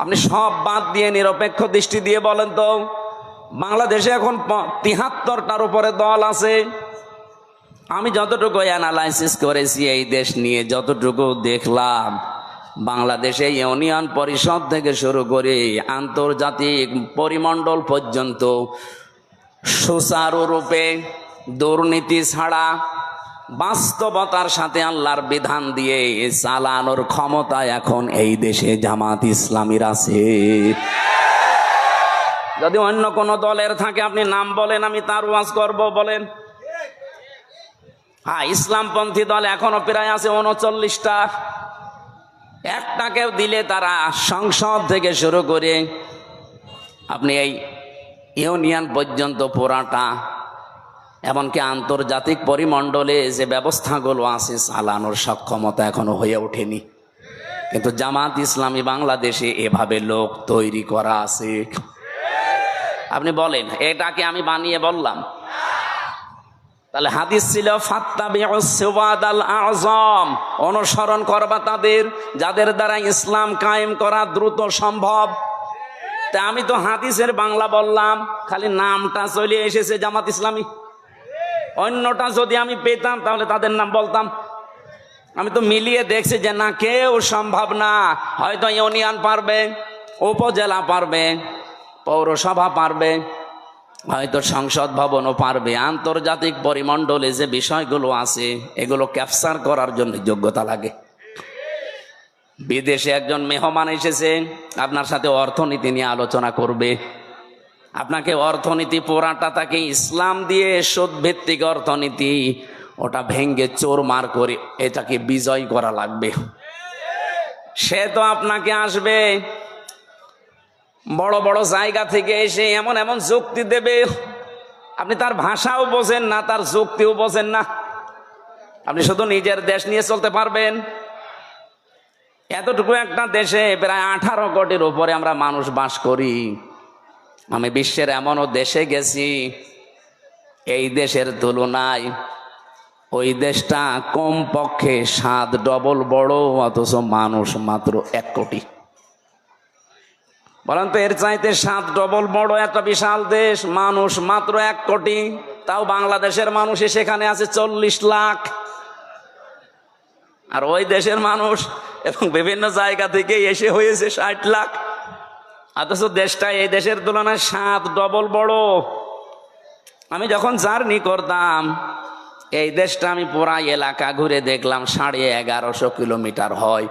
আপনি সব বাদ দিয়ে নিরপেক্ষ দৃষ্টি দিয়ে বলেন তো, বাংলাদেশে এখন তিহাত্তরটার উপরে দল আছে। আমি যতটুকু অ্যানালাইসিস করেছি এই দেশ নিয়ে, যতটুকু দেখলাম, বাংলাদেশে ইউনিয়ন পরিষদ থেকে শুরু করে আন্তর্জাতিক পরিমণ্ডল পর্যন্ত সুচারুরূপে দুর্নীতি ছাড়া বাস্তবতার সাথে আল্লাহর বিধান দিয়ে চালানোর ক্ষমতা এখন এই দেশে জামাত ইসলামীর আছে। যদি অন্য কোনো দলের থাকে, আপনি নাম বলেন, আমি তার ওয়াজ করব, বলেন। হ্যাঁ ইসলামপন্থী দল এখনও প্রায় আছে উনচল্লিশটা। একটাকেও দিলে তারা সংসদ থেকে শুরু করে, আপনি এই ইউনিয়ন পর্যন্ত পোড়াটা এমনকি আন্তর্জাতিক পরিমণ্ডলে যে ব্যবস্থাগুলো আছে চালানোর সক্ষমতা এখনও হয়ে ওঠেনি। কিন্তু জামাত ইসলামী বাংলাদেশে এভাবে লোক তৈরি করা আছে। আপনি বলেন, এটাকে আমি বানিয়ে বললাম। তাহলে হাদিস ছিল আজম অনুসরণ করবা তাদের, যাদের দ্বারা ইসলাম কায়েম করা দ্রুত সম্ভব। তা আমি তো হাদিসের বাংলা বললাম, খালি নামটা চলে এসেছে জামাত ইসলামী। অন্যটা যদি আমি পেতাম, তাহলে তাদের নাম বলতাম। আমি তো মিলিয়ে দেখছি যে না, কেউ সম্ভব না। হয়তো ইউনিয়ন পারবে, উপজেলা পারবে, পৌরসভা পারবে, হয়তো সংসদ ভবনও পারবে। আন্তর্জাতিক পরিমণ্ডলে যে বিষয়গুলো আছে, এগুলো ক্যাপচার করার জন্য যোগ্যতা লাগে। বিদেশে একজন মেহমান এসেছে, আপনার সাথে অর্থনীতি নিয়ে আলোচনা করবে। আপনাকে অর্থনীতি পোড়াটা তাকে ইসলাম দিয়ে ভিত্তিক অর্থনীতি, ওটা ভেঙ্গে চোর মার করে এটাকে বিজয় করা লাগবে। সে তো আপনাকে আসবে, বড় বড় জায়গা থেকে এসে এমন এমন যুক্তি দেবে। আপনি তার ভাষাও বোঝেন না, তার যুক্তিও বোঝেন না। আপনি শুধু নিজের দেশ নিয়ে চলতে পারবেন। এতটুকু একটা দেশে প্রায় আঠারো কোটির উপরে আমরা মানুষ বাস করি। আমি বিশ্বের এমনও দেশে গেছি, এই দেশের তুলনায় ওই দেশটা কম পক্ষে সাত ডবল বড়, অথচ মানুষ মাত্র এক কোটি। বলেন তো, এর চাইতে সাত ডবল বড় একটা বিশাল দেশ, মানুষ মাত্র এক কোটি। তাও বাংলাদেশের মানুষ সেখানে আছে চল্লিশ লাখ। আর ওই দেশের মানুষ এবং বিভিন্ন জায়গা থেকে এসে হয়েছে ষাট লাখ। অথচ দেশটা এই দেশের তুলনায় সাত ডবল বড়। আমি যখন জার্নি করতাম, এই দেশটা আমি পুরা এলাকা ঘুরে দেখলাম, সাড়ে এগারোশো কিলোমিটার হয়।